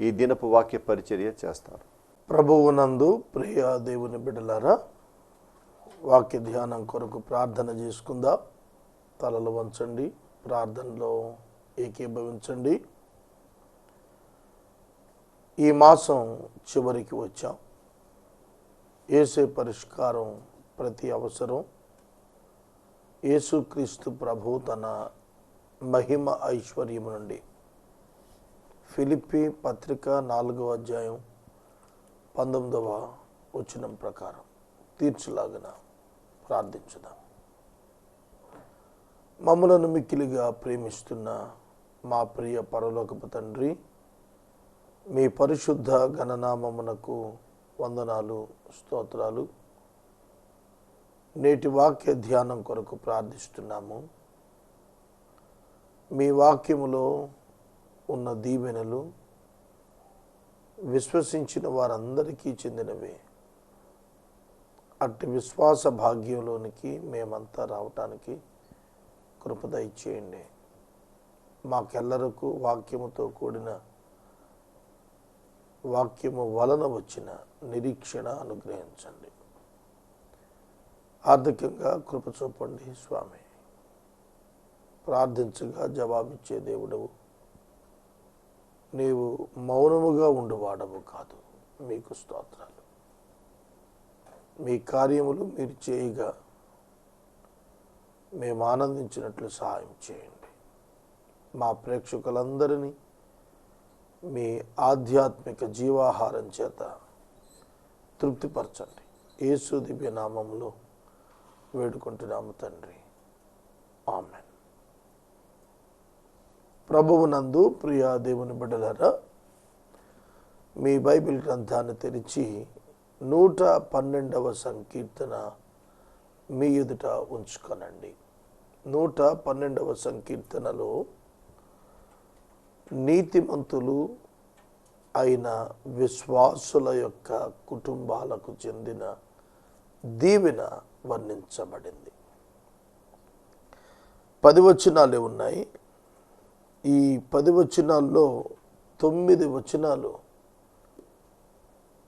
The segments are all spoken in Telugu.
ఈ దినపు వాక్య పరిచర్య చేస్తారు. ప్రభువునందు ప్రియ దేవుని బిడ్డలారా వాక్య ధ్యానం కొరకు ప్రార్థన చేసుకుందాం. తలలు వంచండి ప్రార్థనలో ఏకీభవించండి. ఈ మాసం చివరికి వచ్చాం. ఏసే పరిష్కారం ప్రతి అవసరం. యేసుక్రీస్తు ప్రభు తన మహిమ ఐశ్వర్యము నుండి ఫిలిప్పి పత్రిక నాలుగవ అధ్యాయం పంతొమ్మిదవ వచనం ప్రకారం తీర్చులాగిన ప్రార్థించుదాం. మమ్మలను మిక్కిలిగా ప్రేమిస్తున్న మా ప్రియ పరలోకపు తండ్రి మీ పరిశుద్ధ గణనామమునకు వందనాలు స్తోత్రాలు. నేటి వాక్య ధ్యానం కొరకు ప్రార్థిస్తున్నాము. మీ వాక్యములో ఉన్న దీవెనలు విశ్వసించిన వారందరికీ చెందినవి. అట్టి విశ్వాస భాగ్యంలోనికి మేమంతా రావటానికి కృపద ఇచ్చేయండి మాకెల్లరకు వాక్యముతో కూడిన వాక్యము వలన వచ్చిన నిరీక్షణ అనుగ్రహించండి. ఆర్థికంగా కృప చూపండి స్వామి. ప్రార్థించగా జవాబిచ్చే దేవుడవు. నీవు మౌనముగా ఉండువాడము కాదు. మీకు స్తోత్రాలు. మీ కార్యములు మీరు చేయగా మేము ఆనందించినట్లు సహాయం చేయండి. మా ప్రేక్షకులందరినీ మీ ఆధ్యాత్మిక జీవాహారం చేత తృప్తిపరచండి. యేసు దివ్య నామంలో వేడుకుంటున్నాము తండ్రి. ఆమెన్. ప్రభువునందు ప్రియా దేవుని బిడ్డలారా మీ బైబిల్ గ్రంథాన్ని తెరిచి నూట పన్నెండవ సంకీర్తన మీ ఎదుట ఉంచుకొనండి. నూట పన్నెండవ సంకీర్తనలో నీతిమంతులు అయిన విశ్వాసుల యొక్క కుటుంబాలకు చెందిన దీవెన వర్ణించబడింది. పది వచనాలే ఉన్నాయి. ఈ పది వచనాల్లో తొమ్మిది వచనాలు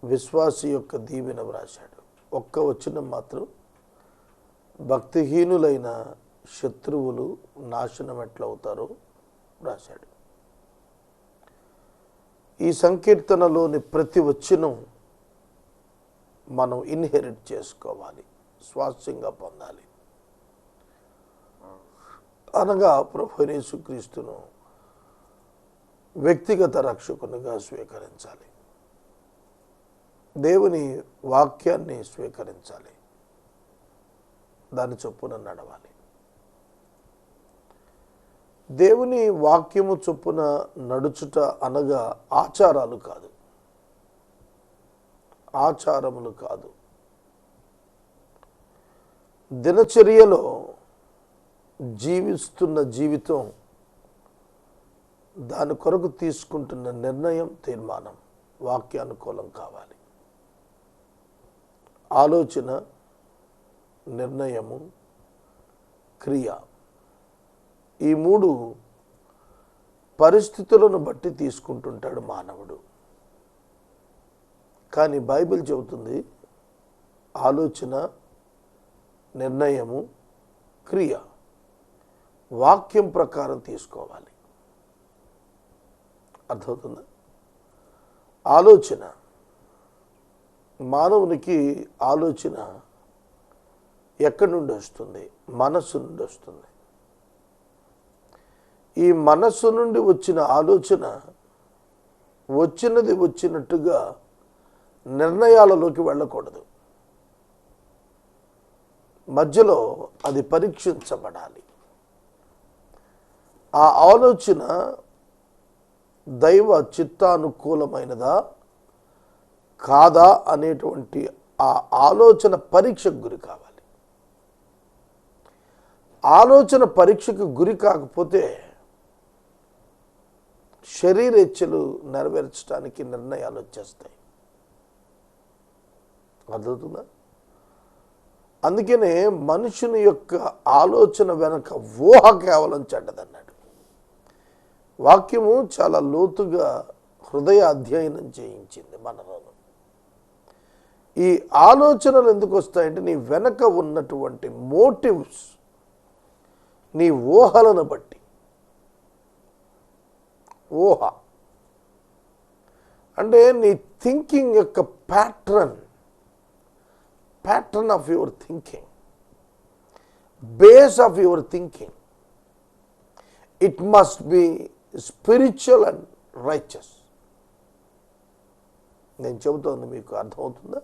విశ్వాసి యొక్క దీవెన వ్రాశాడు. ఒక్క వచనం మాత్రం భక్తిహీనులైన శత్రువులు నాశనం ఎట్లవుతారో వ్రాశాడు. ఈ సంకీర్తనలోని ప్రతి వచనం మనం ఇన్హెరిట్ చేసుకోవాలి స్వాస్థ్యంగా పొందాలి. అనగా ప్రభు యేసుక్రీస్తును వ్యక్తిగత రక్షకునిగా స్వీకరించాలి. దేవుని వాక్యాన్ని స్వీకరించాలి. దాని చొప్పున నడవాలి. దేవుని వాక్యము చొప్పున నడుచుట అనగా ఆచారాలు కాదు. ఆచారములు కాదు. దినచర్యలో జీవిస్తున్న జీవితం దాని కొరకు తీసుకుంటున్న నిర్ణయం తీర్మానం. వాక్యానుకూలం కావాలి. ఆలోచన నిర్ణయము క్రియ. ఈ మూడు పరిస్థితులను బట్టి తీసుకుంటుంటాడు మానవుడు. కానీ బైబిల్ చెబుతుంది ఆలోచన నిర్ణయము క్రియ. వాక్యం ప్రకారం తీసుకోవాలి. అర్థమవుతుందా. ఆలోచన. మానవునికి ఆలోచన ఎక్కడి నుండి వస్తుంది? మనస్సు నుండి వస్తుంది. ఈ మనస్సు నుండి వచ్చిన ఆలోచన వచ్చినది వచ్చినట్టుగా నిర్ణయాలలోకి వెళ్ళకూడదు. మధ్యలో అది పరీక్షించబడాలి. ఆ ఆలోచన దైవ చిత్తానుకూలమైనదా? కాదా అనేటువంటి ఆ ఆలోచన పరీక్షకు గురి కావాలి. ఆలోచన పరీక్షకు గురి కాకపోతే శరీరేచ్ఛలు నెరవేర్చడానికి నిర్ణయాలు వచ్చేస్తాయి. అర్థవుతుందా అందుకనే మనుషుని యొక్క ఆలోచన వెనక ఊహ కేవలం చెడ్డదన్నాడు వాక్యము చాలా లోతుగా హృదయ అధ్యయనం చేయించింది మనలో ఈ ఆలోచనలు ఎందుకు వస్తాయంటే నీ వెనక ఉన్నటువంటి మోటివ్స్ నీ ఊహలను బట్టి. ఊహ. అంటే నీ థింకింగ్ యొక్క pattern pattern of your thinking base of your thinking. It must be spiritual and righteous నేను చెబుతోంది మీకు అర్థమవుతుందా?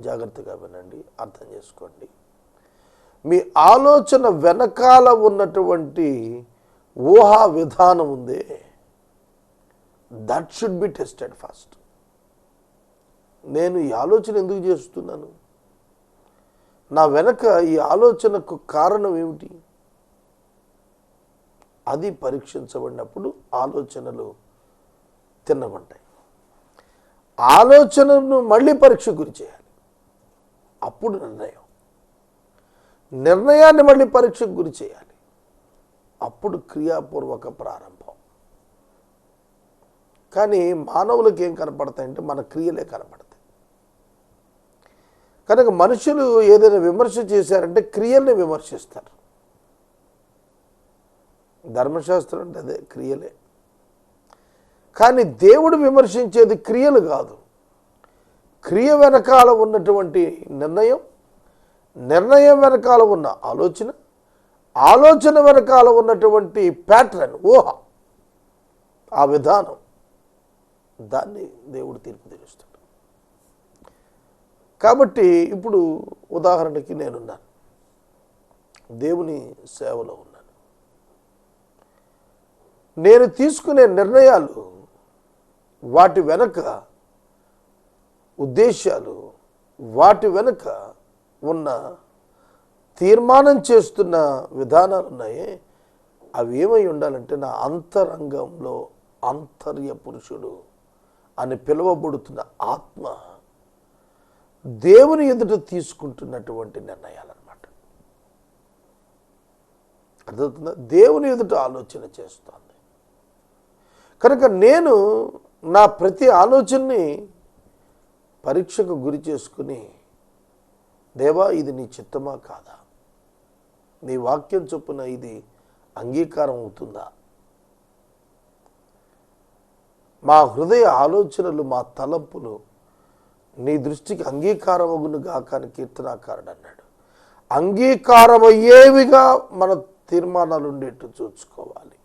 జాగ్రత్తగా వినండి అర్థం చేసుకోండి. మీ ఆలోచన వెనకాల ఉన్నటువంటి ఊహా విధానం ఉందే. That should be tested first నేను ఈ ఆలోచన ఎందుకు చేస్తున్నాను? నా వెనక ఈ ఆలోచనకు కారణం ఏమిటి? అది పరీక్షించబడినప్పుడు ఆలోచనలు తిన్నగుంటాయి. ఆలోచనను మళ్ళీ పరీక్ష గురి చేయాలి. అప్పుడు నిర్ణయం. నిర్ణయాన్ని మళ్ళీ పరీక్షకు గురి చేయాలి. అప్పుడు క్రియాపూర్వక ప్రారంభం. కానీ మానవులకు ఏం కనపడతాయంటే మన క్రియలే కనపడతాయి. కనుక మనుషులు ఏదైనా విమర్శ చేశారంటే క్రియల్ని విమర్శిస్తారు. ధర్మశాస్త్రం అంటే అదే క్రియలే. కానీ దేవుడు విమర్శించేది క్రియలు కాదు. క్రియ వెనకాల ఉన్నటువంటి నిర్ణయం నిర్ణయం వెనకాల ఉన్న ఆలోచన ఆలోచన వెనకాల ఉన్నటువంటి ప్యాటర్న్ ఊహ ఆ విధానం దాన్ని దేవుడు తీర్పు తీరుస్తాడు కాబట్టి ఇప్పుడు ఉదాహరణకి నేనున్నాను. దేవుని సేవలో ఉన్నాను నేను తీసుకునే నిర్ణయాలు వాటి వెనక ఉద్దేశాలు వాటి వెనుక ఉన్న తీర్మానం చేస్తున్న విధానాలు ఉన్నాయి. అవి ఏమై ఉండాలంటే నా అంతరంగంలో అంతర్య పురుషుడు అని పిలువబడుతున్న ఆత్మ దేవుని ఎదుట తీసుకుంటున్నటువంటి నిర్ణయాలన్నమాట. అర్థమవుతుందా? దేవుని ఎదుట ఆలోచన చేస్తుంది. కనుక నేను నా ప్రతి ఆలోచనని పరీక్షకు గురి చేసుకుని దేవా ఇది నీ చిత్తమా కాదా? నీ వాక్యం చొప్పున ఇది అంగీకారం అవుతుందా? మా హృదయ ఆలోచనలు మా తలంపులు నీ దృష్టికి అంగీకారమగును గాకాని కీర్తనాకారుడు అన్నాడు. అంగీకారమయ్యేవిగా మన తీర్మానాలు ఉండేట్టు చూసుకోవాలి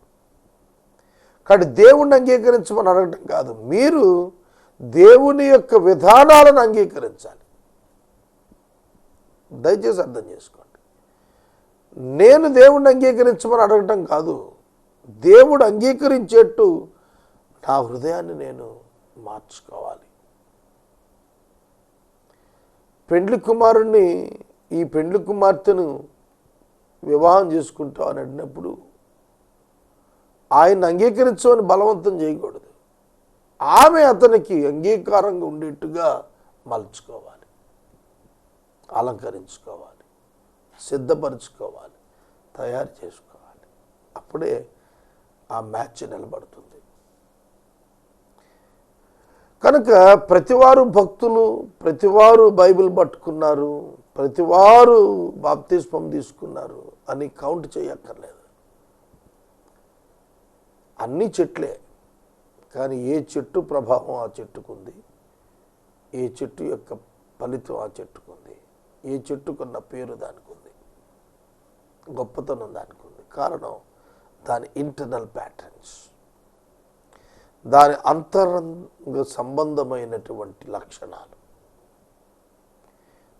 కాబట్టి దేవుణ్ణి అంగీకరించమని అడగటం కాదు. మీరు దేవుని యొక్క విధానాలను అంగీకరించాలి. దయచేసి అర్థం చేసుకోండి. నేను దేవుణ్ణి అంగీకరించమని అడగటం కాదు. దేవుడు అంగీకరించేట్టు నా హృదయాన్ని నేను మార్చుకోవాలి. పెండ్లి కుమారుణ్ణి ఈ పెండ్లి కుమార్తెను వివాహం చేసుకుంటావు అని అడిగినప్పుడు ఆయన అంగీకరించమని బలవంతం చేయకూడదు. ఆమె అతనికి అంగీకారంగా ఉండేట్టుగా మలుచుకోవాలి. అలంకరించుకోవాలి. సిద్ధపరచుకోవాలి. తయారు చేసుకోవాలి. అప్పుడే ఆ మ్యాచ్ నిలబడుతుంది. కనుక ప్రతివారు భక్తులు ప్రతివారు బైబిల్ పట్టుకున్నారు ప్రతివారు బాప్తిస్పం తీసుకున్నారు అని కౌంట్ చేయక్కర్లేదు. అన్ని చెట్లే కానీ ఏ చెట్టు ప్రభావం ఆ చెట్టుకుంది? ఏ చెట్టు యొక్క ఫలితం ఆ చెట్టుకుంది? ఏ చెట్టుకున్న పేరు దానికి ఉంది గొప్పతనం దానికి ఉంది కారణం దాని ఇంటర్నల్ ప్యాటర్న్స్ దాని అంతరంగ సంబంధమైనటువంటి లక్షణాలు.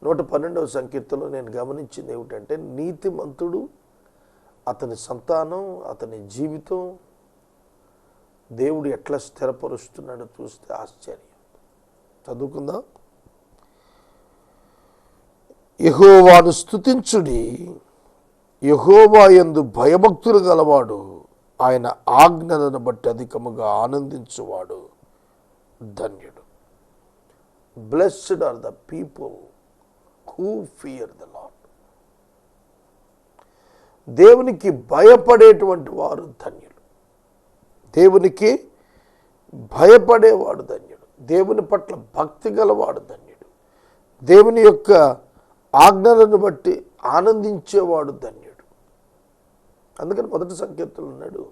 నూట పన్నెండవ సంకీర్తనలో నేను గమనించింది ఏమిటంటే నీతిమంతుడు అతని సంతానం అతని జీవితం దేవుడు ఎట్లా స్థిరపరుస్తున్నాడో చూస్తే ఆశ్చర్యం. చదువుకుందాం. యహోవాను స్తుతించుడి. యహోవా యందు భయభక్తులు గలవాడు. ఆయన ఆజ్ఞలను బట్టి అధికముగా ఆనందించువాడు. ధన్యుడు. Blessed are the people who fear the Lord దేవునికి భయపడేటువంటి వారు ధన్యుడు దేవునికి భయపడేవాడు ధన్యుడు. దేవుని పట్ల భక్తి గలవాడు ధన్యుడు. దేవుని యొక్క ఆజ్ఞలను బట్టి ఆనందించేవాడు ధన్యుడు. అందుకని మొదటి సంకేతులు ఉన్నాడు.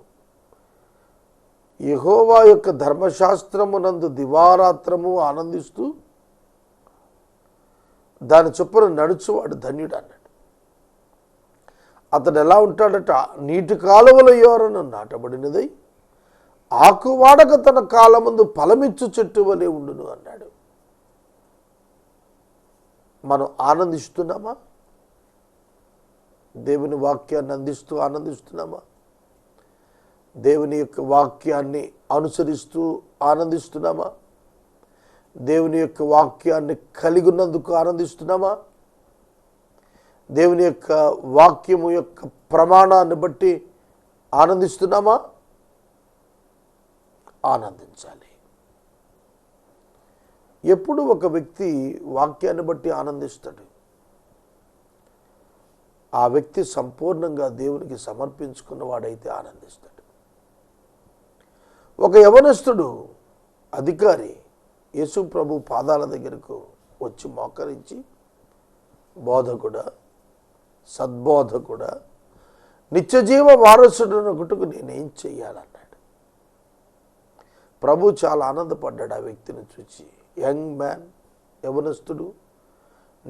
యహోవా యొక్క ధర్మశాస్త్రమునందు దివారాత్రము ఆనందిస్తూ దాని చొప్పున నడుచువాడు ధన్యుడు అన్నాడు. అతడు ఎలా ఉంటాడట? నీటి కాలువల యోరను నాటబడినదై ఆకువాడక తన కాలముందు ఫలమిచ్చు చెట్టు వలె ఉండును అన్నాడు. మనం ఆనందిస్తున్నామా? దేవుని వాక్యాన్ని అందిస్తూ ఆనందిస్తున్నామా? దేవుని యొక్క వాక్యాన్ని అనుసరిస్తూ ఆనందిస్తున్నామా? దేవుని యొక్క వాక్యాన్ని కలిగి ఉన్నందుకు ఆనందిస్తున్నామా? దేవుని యొక్క వాక్యము యొక్క ప్రమాణాన్ని బట్టి ఆనందిస్తున్నామా? ఆనందించాలి. ఎప్పుడు ఒక వ్యక్తి వాక్యాన్ని బట్టి ఆనందిస్తాడు? ఆ వ్యక్తి సంపూర్ణంగా దేవునికి సమర్పించుకున్నవాడైతే ఆనందిస్తాడు. ఒక యవనస్తుడు అధికారి యేసు ప్రభు పాదాల దగ్గరకు వచ్చి మోకరించి బోధకుడా సద్బోధకుడ నిత్యజీవ వారసుడును ఒకటుకు నేనేం చెయ్యాలని? ప్రభు చాలా ఆనందపడ్డాడు ఆ వ్యక్తిని చూసి యంగ్ మ్యాన్ యవనస్తుడు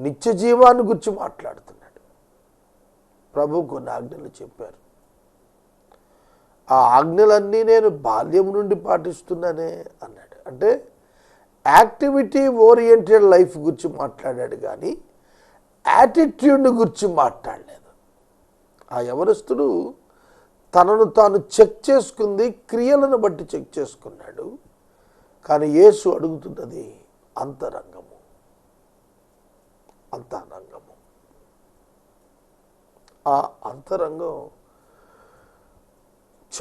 నిత్య జీవాన్ని గురించి మాట్లాడుతున్నాడు. ప్రభు కొన్ని ఆజ్ఞలు చెప్పారు. ఆ ఆజ్ఞలన్నీ నేను బాల్యం నుండి పాటిస్తున్నానే అన్నాడు. అంటే యాక్టివిటీ ఓరియంటెడ్ లైఫ్ గురించి మాట్లాడాడు కానీ యాటిట్యూడ్ని గురించి మాట్లాడలేదు. ఆ యవనస్తుడు తనను తాను చెక్ చేసుకుంది క్రియలను బట్టి చెక్ చేసుకున్నాడు. కానీ యేసు అడుగుతున్నది అంతరంగము. అంతరంగము. ఆ అంతరంగం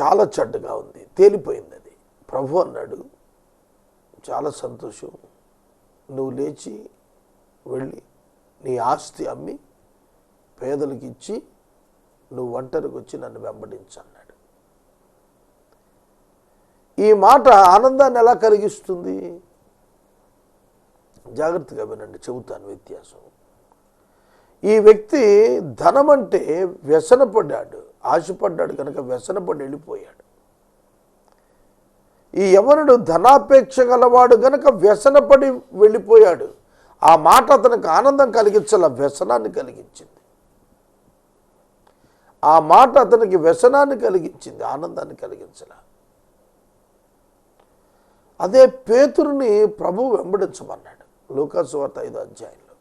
చాలా చెడ్డగా ఉంది తేలిపోయింది అది ప్రభు అన్నాడు చాలా సంతోషం. నువ్వు లేచి వెళ్ళి నీ ఆస్తి అమ్మి పేదలకు ఇచ్చి నువ్వు ఒంటరికి వచ్చి నన్ను వెంబడించన్నాడు ఈ మాట ఆనందాన్ని ఎలా కలిగిస్తుంది? జాగ్రత్తగా వినండి చెబుతాను వ్యత్యాసం. ఈ వ్యక్తి ధనం అంటే వ్యసనపడ్డాడు ఆశపడ్డాడు కనుక వ్యసనపడి వెళ్ళిపోయాడు. ఈ యవనుడు ధనాపేక్ష గలవాడు గనక వ్యసనపడి వెళ్ళిపోయాడు. ఆ మాట అతనికి ఆనందం కలిగించాల? వ్యసనాన్ని కలిగించింది. ఆ మాట అతనికి వ్యసనాన్ని కలిగించింది ఆనందాన్ని కలిగించాల అదే పేతురుని ప్రభు వెంబడించమన్నాడు లూకాసు వార్త ఐదో అధ్యాయంలో.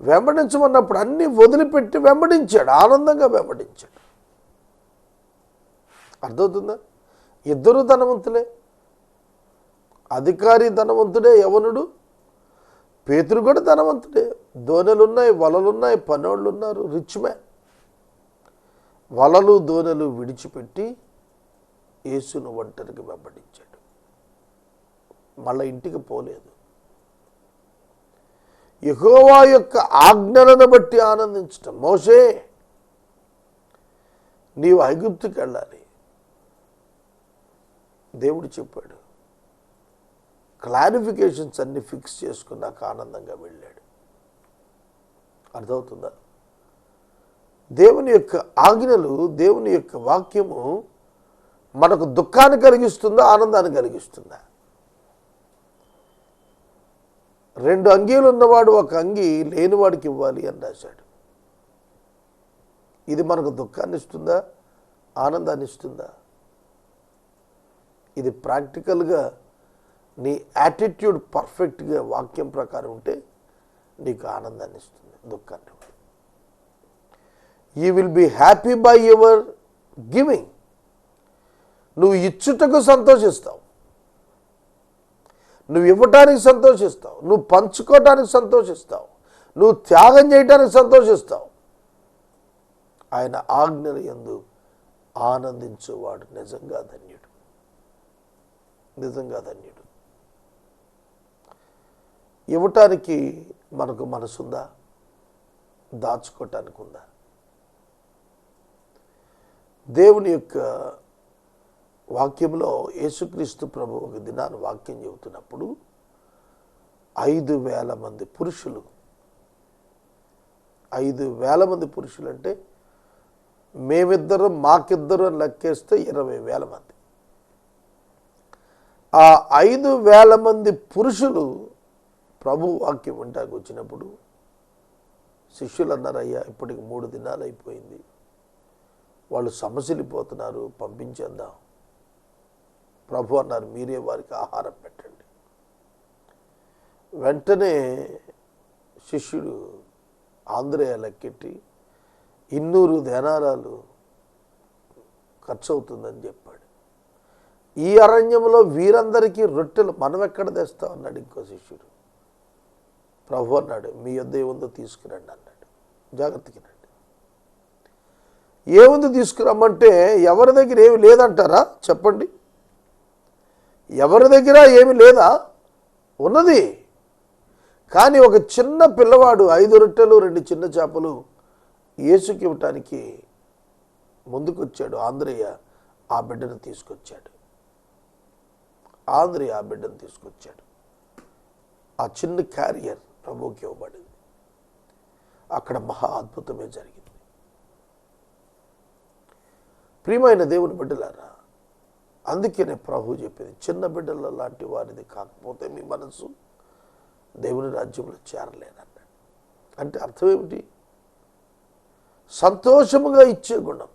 వెంబడించమన్నప్పుడు అన్ని వదిలిపెట్టి వెంబడించాడు ఆనందంగా వెంబడించాడు. అర్థమవుతుందా? ఇద్దరు ధనవంతులే అధికారి ధనవంతుడే యవనుడు పేతురు కూడా ధనవంతుడే. దోనెలున్నాయి వలలున్నాయి పనోళ్ళు ఉన్నారు రిచ్ మ్యాన్. వలలు దోనెలు విడిచిపెట్టి యేసును ఒంటరికి వెంబడించాడు. మళ్ళా ఇంటికి పోలేదు. యెహోవా యొక్క ఆజ్ఞలను బట్టి ఆనందించటం. మోసే నీవు ఐగుప్తుకి వెళ్ళాలి. దేవుడు చెప్పాడు క్లారిఫికేషన్స్ అన్ని ఫిక్స్ చేసుకున్నాక ఆనందంగా వెళ్ళాడు. అర్థమవుతుందా? దేవుని యొక్క ఆజ్ఞలు దేవుని యొక్క వాక్యము మనకు దుఃఖాన్ని కలిగిస్తుందా ఆనందాన్ని కలిగిస్తుందా? రెండు అంగీలు ఉన్నవాడు ఒక అంగి లేనివాడికి ఇవ్వాలి అని రాశాడు. ఇది మనకు దుఃఖాన్ని ఇస్తుందా ఆనందాన్ని ఇస్తుందా? ఇది ప్రాక్టికల్గా నీ యాటిట్యూడ్ పర్ఫెక్ట్గా వాక్యం ప్రకారం ఉంటే నీకు ఆనందాన్ని ఇస్తుంది దుఃఖాన్ని you will be happy by your giving నువ్వు ఇచ్చుటకు సంతోషిస్తావు. నువ్వు ఇవ్వటానికి సంతోషిస్తావు. నువ్వు పంచుకోవటానికి సంతోషిస్తావు. నువ్వు త్యాగం చేయటానికి సంతోషిస్తావు. ఆయన ఆజ్ఞల ఎందు ఆనందించేవాడు నిజంగా ధన్యుడు. నిజంగా ధన్యుడు. ఇవ్వటానికి మనకు మనసుందా? దాచుకోవటానికి ఉందా? దేవుని యొక్క వాక్యంలో యేసుక్రీస్తు ప్రభు ఒక దినాన్ని వాక్యం చెబుతున్నప్పుడు ఐదు వేల మంది పురుషులు ఐదు వేల మంది పురుషులు అంటే మేమిద్దరం మాకిద్దరం లెక్కేస్తే ఇరవై వేల మంది. ఆ ఐదు వేల మంది పురుషులు ప్రభు వాక్యం వెంటకు వచ్చినప్పుడు శిష్యులు అన్నారయ్యా ఇప్పటికి మూడు దినాలు అయిపోయింది వాళ్ళు సమసిలిపోతున్నారు పంపించేద్దాం. ప్రభు అన్నారు మీరే వారికి ఆహారం పెట్టండి. వెంటనే శిష్యుడు ఆంధ్రేయ లెక్కెట్టి ఇన్నూరు ధనారాలు ఖర్చు అవుతుందని చెప్పాడు. ఈ అరణ్యంలో వీరందరికీ రొట్టెలు మనం ఎక్కడ తెస్తాం అన్నాడు ఇంకో శిష్యుడు. ప్రభు అన్నాడు మీ యొద్ద ఏముందో తీసుకురండి అన్నాడు. జాగ్రత్తకి రండి. ఏముంది తీసుకురమ్మంటే ఎవరి దగ్గర ఏమి లేదంటారా? చెప్పండి. ఎవరి దగ్గర ఏమి లేదా? ఉన్నది. కానీ ఒక చిన్న పిల్లవాడు ఐదు రొట్టెలు రెండు చిన్న చేపలు ఏసుకి ఇవ్వటానికి ముందుకొచ్చాడు. ఆంధ్రయ్య ఆ బిడ్డను తీసుకొచ్చాడు. ఆంధ్రయ్య ఆ బిడ్డను తీసుకొచ్చాడు. ఆ చిన్న క్యారియర్ ప్రభుకి ఇవ్వబడింది. అక్కడ మహా అద్భుతమే జరిగింది. ప్రియమైన దేవుని బిడ్డలారా అందుకనే ప్రభు చెప్పింది చిన్న బిడ్డల లాంటి వారిది కాకపోతే మీ మనసు దేవుని రాజ్యంలో చేరలేనన్నాడు అంటే అర్థం ఏమిటి? సంతోషముగా ఇచ్చే గుణం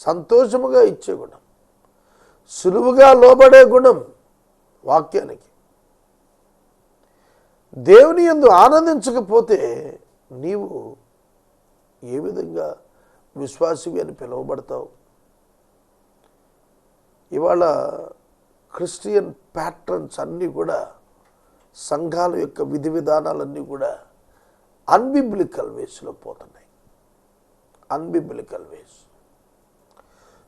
సంతోషముగా ఇచ్చే గుణం సులువుగా లోబడే గుణం వాక్యానికి. దేవుని ఎందు ఆనందించకపోతే నీవు ఏ విధంగా విశ్వాసివి అని పిలువబడతావు. ఇవాళ క్రిస్టియన్ ప్యాట్రన్స్ అన్నీ కూడా సంఘాల యొక్క విధి విధానాలన్నీ కూడా అన్బిబ్లికల్ వేస్లో పోతున్నాయి. అన్బిబ్లికల్ వేస్.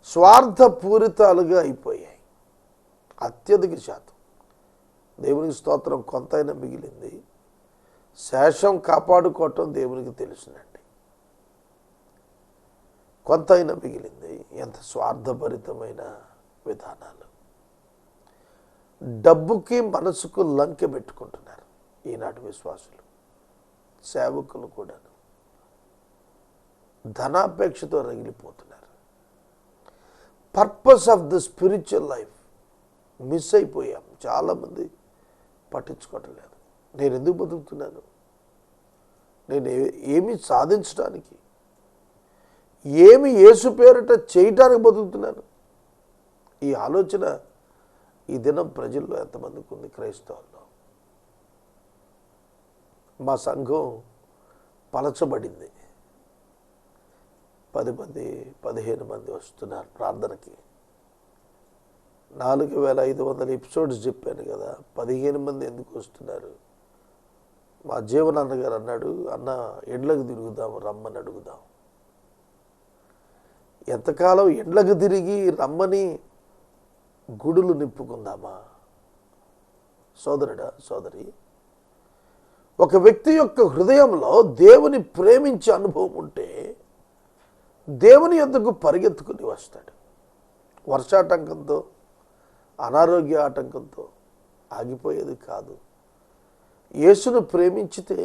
స్వార్థపూరితాలుగా అయిపోయాయి. అత్యధిక శాతం. దేవునికి స్తోత్రం కొంతైనా మిగిలింది. శేషం కాపాడుకోవటం దేవునికి తెలుసునండి కొంతైనా మిగిలింది. ఎంత స్వార్థభరితమైన విధానాలు. డబ్బుకి మనసుకు లంకె పెట్టుకుంటున్నారు ఈనాటి విశ్వాసులు. సేవకులు కూడా ధనాపేక్షతో రగిలిపోతున్నారు. Purpose of the spiritual life miss అయిపోయాం. చాలామంది పట్టించుకోవటం లేదు. నేను ఎందుకు బతుకుతున్నాను? నేను ఏమి సాధించడానికి ఏమి యేసు పేరిట చేయటానికి బతుకుతున్నాను ఈ ఆలోచన ఈ దినం ప్రజల్లో ఎంతమందికి ఉంది క్రైస్తవుల్లో? మా సంఘం పలచబడింది. పది మంది పదిహేను మంది వస్తున్నారు ప్రార్థనకి. నాలుగు వేల ఐదు వందల ఎపిసోడ్స్ చెప్పాను కదా పదిహేను మంది ఎందుకు వస్తున్నారు? మా జీవనాన్న గారు అన్నాడు అన్న ఎండ్లకు తిరుగుదాం రమ్మని అడుగుదాం. ఎంతకాలం ఎండ్లకు తిరిగి రమ్మని గుడులు నిప్పుకుందామా సోదరుడా సోదరి ఒక వ్యక్తి యొక్క హృదయంలో దేవుని ప్రేమించే అనుభవం ఉంటే దేవుని ఎందుకు పరిగెత్తుకుని వస్తాడు? వర్షాటంకంతో అనారోగ్య ఆటంకంతో ఆగిపోయేది కాదు. యేసును ప్రేమించితే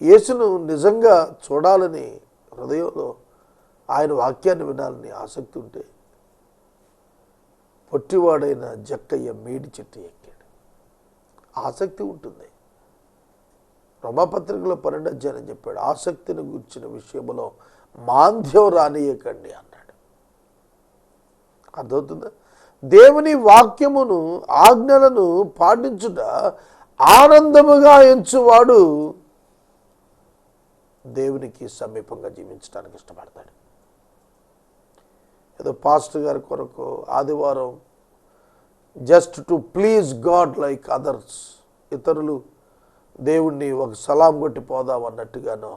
యేసును నిజంగా చూడాలని హృదయంలో ఆయన వాక్యాన్ని వినాలని ఆసక్తి ఉంటే పొట్టివాడైన జక్కయ్య మేడి చెట్టు ఎక్కాడు. ఆసక్తి ఉంటుంది. రమాపత్రికలో పన్నెండు అధ్యాయం చెప్పాడు. ఆసక్తిని గుర్చిన విషయంలో మాంద్యం రానియకండి అన్నాడు. అర్థమవుతుందా? దేవుని వాక్యమును ఆజ్ఞలను పాటించుట ఆనందముగా ఎంచువాడు దేవునికి సమీపంగా జీవించడానికి ఇష్టపడతాడు. ఏదో పాస్టర్ గారి కొరకు ఆదివారం just to please God like others ఇతరులు దేవుణ్ణి ఒక సలాం కొట్టి పోదాం అన్నట్టుగానో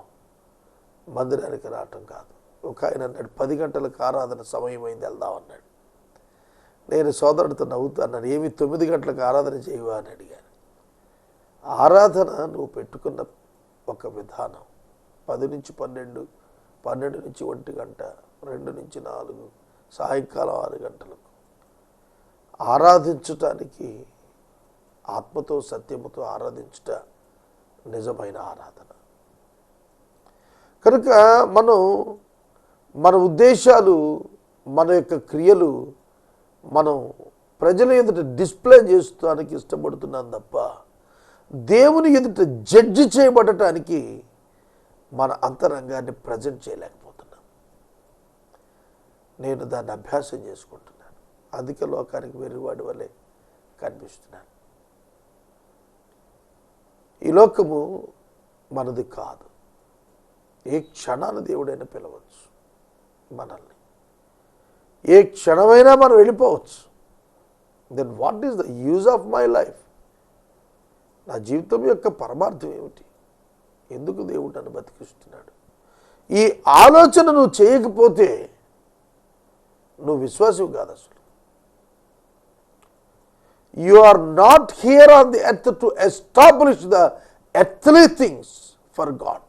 మందిరానికి రావటం కాదు. ఒక ఆయన అన్నాడు పది గంటలకు ఆరాధన సమయం అయింది వెళ్దాం అన్నాడు. నేను సోదరుడితో నవ్వుతాను ఏమి తొమ్మిది గంటలకు ఆరాధన చేయవా అని అడిగాను. ఆరాధన నువ్వు పెట్టుకున్న ఒక విధానం పది నుంచి పన్నెండు పన్నెండు నుంచి ఒంటి గంట రెండు నుంచి నాలుగు సాయంకాలం ఆరు గంటలకు ఆరాధించటానికి ఆత్మతో సత్యముతో ఆరాధించుట నిజమైన ఆరాధన. కనుక మనం మన ఉద్దేశాలు మన యొక్క క్రియలు మనం ప్రజల ఎదుట డిస్ప్లే చేస్తానికి ఇష్టపడుతున్నాం తప్ప దేవుని ఎదుట జడ్జి చేయబడటానికి మన అంతరంగాన్ని ప్రజెంట్ చేయలేక నేను దాన్ని అభ్యాసం చేసుకుంటున్నాను. అందుకే లోకానికి వెర్రివాడి వల్లే కనిపిస్తున్నాను. ఈ లోకము మనది కాదు. ఏ క్షణాన దేవుడైనా పిలవచ్చు మనల్ని. ఏ క్షణమైనా మనం వెళ్ళిపోవచ్చు. Then what is the use of my life నా జీవితం యొక్క పరమార్థం ఏమిటి? ఎందుకు దేవుడు నన్ను బతికిస్తున్నాడు? ఈ ఆలోచన నువ్వు చేయకపోతే నువ్వు విశ్వాసం కాదు అసలు. You are not here on the earth to establish the earthly things for God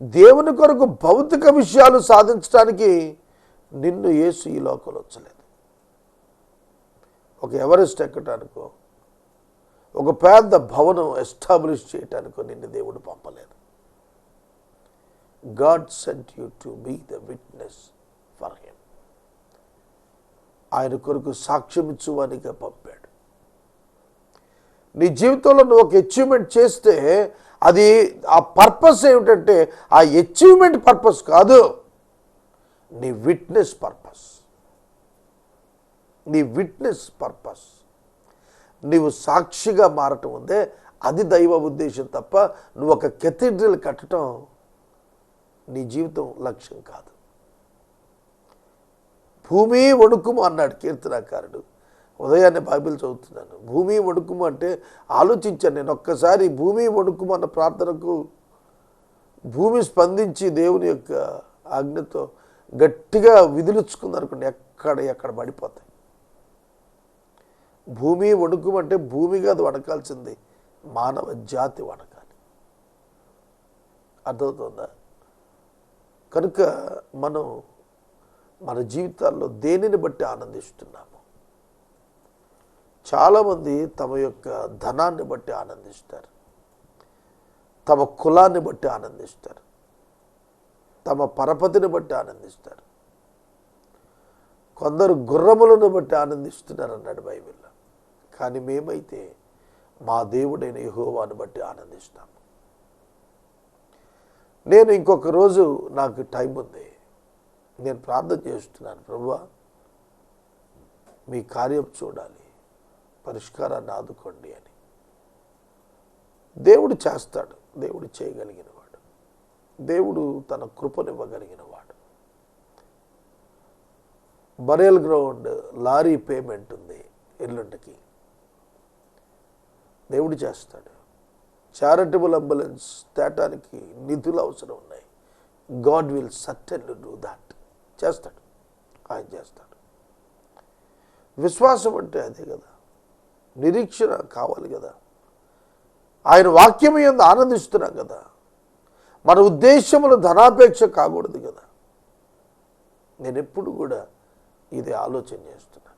దేవుని కొరకు భౌతిక విషయాలు సాధించడానికి నిన్ను యేసు ఈ లోకంలో వచ్చలేదు ఒక ఎవరెస్ట్ ఎక్కటానికో ఒక పెద్ద భవనం ఎస్టాబ్లిష్ చేయటానికో నిన్ను దేవుడు పంపలేదు. God sent you to be the witness ఆయన కొరకు సాక్ష్యం ఇచ్చువానిగా పంపాడు. నీ జీవితంలో నువ్వు ఒక అచీవ్మెంట్ చేస్తే అది ఆ పర్పస్ ఏమిటంటే ఆ అచీవ్మెంట్ పర్పస్ కాదు నీ విట్నెస్ పర్పస్ నీ విట్నెస్ పర్పస్ నీవు సాక్షిగా మారటం ఉందే అది దైవ ఉద్దేశం తప్ప నువ్వు ఒక కెథీడ్రల్ కట్టడం నీ జీవితం లక్ష్యం కాదు. భూమి వణుకుము అన్నాడు కీర్తనాకారుడు. ఉదయాన్నే బైబిల్ చదువుతున్నాను. భూమి వణుకుము అంటే ఆలోచించాను నేను ఒక్కసారి భూమి వణుకుము అన్న ప్రార్థనకు భూమి స్పందించి దేవుని యొక్క ఆజ్ఞతో గట్టిగా విదిలించుకుంది అనుకోండి ఎక్కడ ఎక్కడ పడిపోతాయి. భూమి వణుకుమంటే భూమిగా అది వణకాల్సింది. మానవ జాతి వణకాలి. అర్థమవుతుందా? కనుక మనం మన జీవితాల్లో దేనిని బట్టి ఆనందిస్తున్నాము? చాలామంది తమ యొక్క ధనాన్ని బట్టి ఆనందిస్తారు. తమ కులాన్ని బట్టి ఆనందిస్తారు. తమ పరపతిని బట్టి ఆనందిస్తారు. కొందరు గుర్రములను బట్టి ఆనందిస్తున్నారు అన్నాడు బైబిల్లో. కానీ మేమైతే మా దేవుడైన యెహోవాను బట్టి ఆనందిస్తాము. నేను ఇంకొక రోజు నాకు టైం ఉంది. నేను ప్రార్థన చేస్తున్నాను ప్రభు మీ కార్యం చూడాలి పరిష్కారాన్ని ఆదుకోండి అని. దేవుడు చేస్తాడు దేవుడు చేయగలిగినవాడు. దేవుడు తన కృపనివ్వగలిగినవాడు బరేల్ గ్రౌండ్ లారీ పేమెంట్ ఉంది ఎల్లుండికి. దేవుడు చేస్తాడు. చారిటబుల్ అంబులెన్స్ తేటానికి నిధులు అవసరం ఉన్నాయి. God will certain do that. చేస్తాడు. ఆయన చేస్తాడు. విశ్వాసం అంటే అదే కదా. నిరీక్షణ కావాలి కదా. ఆయన వాక్యం ఎందు ఆనందిస్తున్నాం కదా. మన ఉద్దేశములు ధనాపేక్ష కాకూడదు కదా. నేను ఎప్పుడు కూడా ఇది ఆలోచన చేస్తున్నాను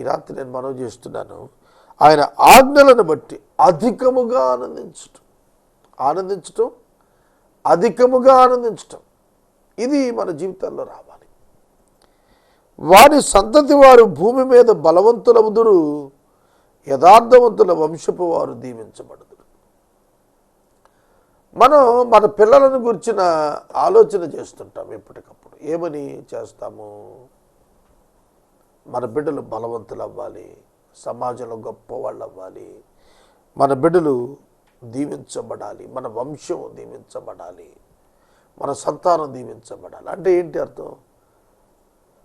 ఈ రాత్రి నేను మనం చేస్తున్నాను. ఆయన ఆజ్ఞలను బట్టి అధికముగా ఆనందించటం. ఆనందించటం అధికముగా ఆనందించటం. ఇది మన జీవితంలో రావాలి. వారి సంతతి వారు భూమి మీద బలవంతులవుదురు యథార్థవంతుల వంశపు వారు దీవించబడుదురు. మనం మన పిల్లలను గురించిన ఆలోచన చేస్తుంటాం ఎప్పటికప్పుడు. ఏమని చేస్తాము? మన బిడ్డలు బలవంతులు అవ్వాలి సమాజంలో గొప్పవాళ్ళు అవ్వాలి మన బిడ్డలు దీవించబడాలి మన వంశం దీవించబడాలి. మన సంతానం దీవించబడాలి. అంటే ఏంటి అర్థం?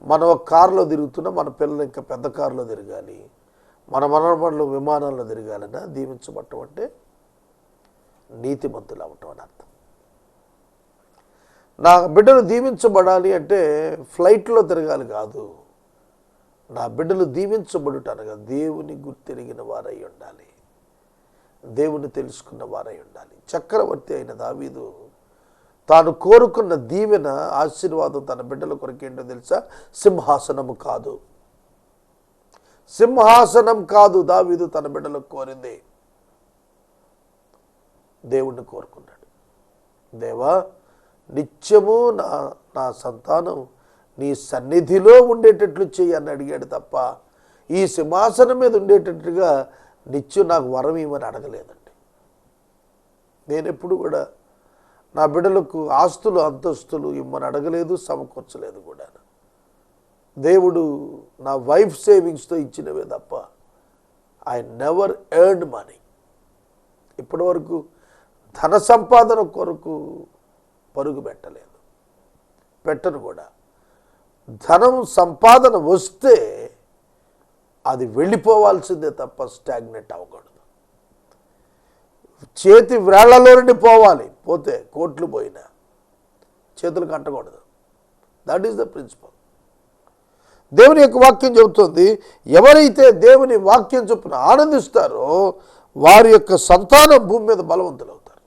మనం ఒక కారులో తిరుగుతున్నా మన పిల్లలు ఇంకా పెద్ద కారులో తిరగాలి. మన మనబడులు విమానాల్లో తిరగాలన్నా దీవించబడటం అంటే నీతిమంతులు అవటం అని అర్థం. నా బిడ్డలు దీవించబడాలి అంటే ఫ్లైట్లో తిరగాలి కాదు. నా బిడ్డలు దీవించబడుట అనగా దేవుని గుర్తెరిగిన వారై ఉండాలి. దేవుని తెలుసుకున్న వారై ఉండాలి. చక్రవర్తి అయిన దావీదు తాను కోరుకున్న దీవెన ఆశీర్వాదం తన బిడ్డల కొరకేంటో తెలుసా? సింహాసనము కాదు. సింహాసనం కాదు దావీదు తన బిడ్డలకు కోరింది. దేవుణ్ణి కోరుకున్నాడు. దేవా నిత్యము నా నా సంతానం నీ సన్నిధిలో ఉండేటట్లు చెయ్యి అని అడిగాడు తప్ప ఈ సింహాసనం మీద ఉండేటట్టుగా నిత్యం నాకు వరం ఇవ్వని అడగలేదండి. నేను ఎప్పుడు కూడా నా బిడ్డలకు ఆస్తులు అంతస్తులు ఇమ్మని అడగలేదు సమకూర్చలేదు కూడా. దేవుడు నా వైఫ్ సేవింగ్స్తో ఇచ్చినవే తప్ప ఐ నెవర్ ఎర్న్ మనీ ఇప్పటి వరకు ధన సంపాదన కొరకు పరుగు పెట్టలేదు. పెట్టను కూడా. ధనం సంపాదన వస్తే అది వెళ్ళిపోవాల్సిందే తప్ప స్టాగ్నెట్ అవ్వకూడదు. చేతి వేళ్ళలో నుండి పోవాలి. పోతే కోట్లు పోయినా. చేతులు కట్టకూడదు. దట్ ఈస్ ద ప్రిన్సిపల్ దేవుని యొక్క వాక్యం చెబుతుంది ఎవరైతే దేవుని వాక్యం చొప్పున ఆనందిస్తారో వారి యొక్క సంతానం భూమి మీద బలవంతులు అవుతారు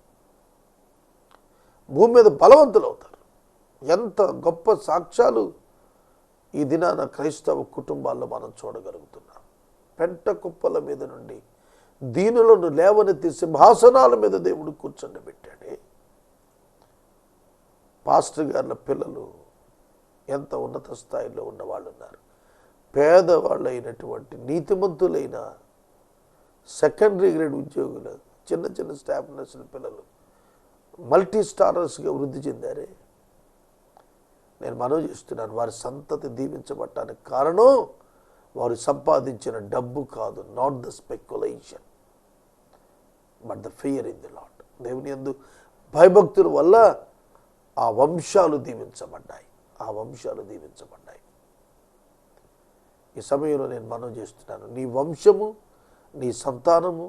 భూమి మీద బలవంతులు అవుతారు ఎంత గొప్ప సాక్ష్యాలు ఈ దినాన క్రైస్తవ కుటుంబాల్లో మనం చూడగలుగుతున్నాం. పెంట కుప్పల మీద నుండి దీనులను లేవనెత్తి సింహాసనాల మీద దేవుడు కూర్చొని పెట్టాడే. పాస్టర్ గారుల పిల్లలు ఎంత ఉన్నత స్థాయిలో ఉన్న వాళ్ళు ఉన్నారు. పేదవాళ్ళైనటువంటి నీతిమంతులైన సెకండరీ గ్రేడ్ ఉద్యోగులు చిన్న చిన్న స్టాఫ్ నర్సుల పిల్లలు మల్టీ స్టారర్స్గా వృద్ధి చెందారే. నేను మనవి చేస్తున్నాను వారి సంతతి దీవించబట్టానికి కారణం వారు సంపాదించిన డబ్బు కాదు not the speculation but the fear in the Lord దేవుని ఎందు భయభక్తుల వల్ల ఆ వంశాలు దీవించబడ్డాయి. ఆ వంశాలు దీవించబడ్డాయి. ఈ సమయంలో నేను మనం చేస్తున్నాను. నీ వంశము నీ సంతానము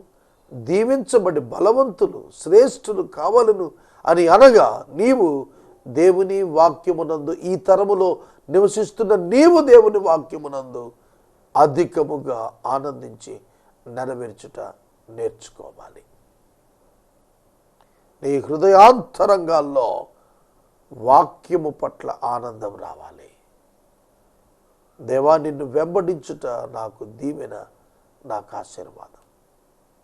దీవించబడి బలవంతులు శ్రేష్ఠులు కావాలను అని అనగా నీవు దేవుని వాక్యమునందు ఈ తరములో నివసిస్తున్న నీవు దేవుని వాక్యమునందు అధికముగా ఆనందించి నెరవేర్చుట నేర్చుకోవాలి. నీ హృదయాంతరంగాల్లో వాక్యము పట్ల ఆనందం రావాలి. దేవా నిన్ను వెంబడించుట నాకు దీవెన నాకు ఆశీర్వాదం.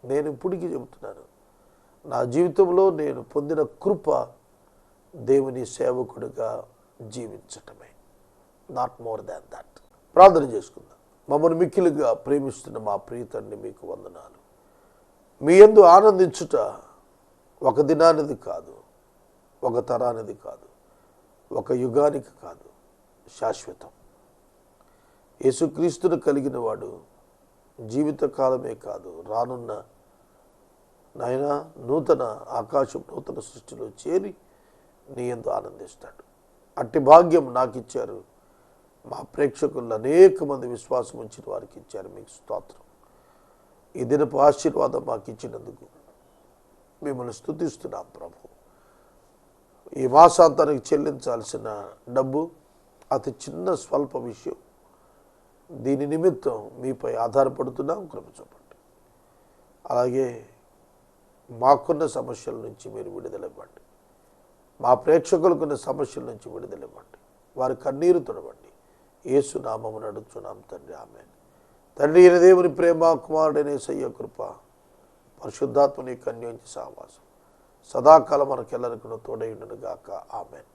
నేను ఇప్పటికీ చెబుతున్నాను నా జీవితంలో నేను పొందిన కృప దేవుని సేవకుడిగా జీవించటమే. నాట్ మోర్ దాన్ దట్ ప్రార్థన చేసుకుందాం. మమ్మల్ని మిక్కిలిగా ప్రేమిస్తున్న మా ప్రీతండి మీకు వందనాలు. మీ యందు ఆనందించుట ఒక దినానిది కాదు ఒక తరానిది కాదు ఒక యుగానికి కాదు శాశ్వతం. యేసుక్రీస్తును కలిగిన వాడు జీవితకాలమే కాదు రానున్న నాయన నూతన ఆకాశం నూతన సృష్టిలో చేరి నీ ఎందు ఆనందిస్తాడు. అట్టి భాగ్యం నాకు ఇచ్చారు మా ప్రేక్షకుల్లో అనేక మంది విశ్వాసం ఉంచిన వారికి ఇచ్చారు. మీకు స్తోత్రం. ఈ దినపు ఆశీర్వాదం మాకు ఇచ్చినందుకు మిమ్మల్ని స్తుతిస్తున్నాం ప్రభు. ఈ మాసాంతానికి చెల్లించాల్సిన డబ్బు అతి చిన్న స్వల్ప విషయం. దీని నిమిత్తం మీపై ఆధారపడుతున్నాం కృప చూపండి. అలాగే మాకున్న సమస్యల నుంచి మీరు విడుదలివ్వండి మా ప్రేక్షకులకున్న సమస్యల నుంచి విడుదలివ్వండి వారి కన్నీరు తొడవండి. ఏసునామము నడుచున్నాం తండ్రి ఆమె తండ్రి అయిన దేవుని ప్రేమ కుమారుడనే సయ్య కృప పరిశుద్ధాత్మని కన్యోంచి సహవాసం సదాకాలం మనకెల్లరికను తోడైండును గాక ఆమెన్.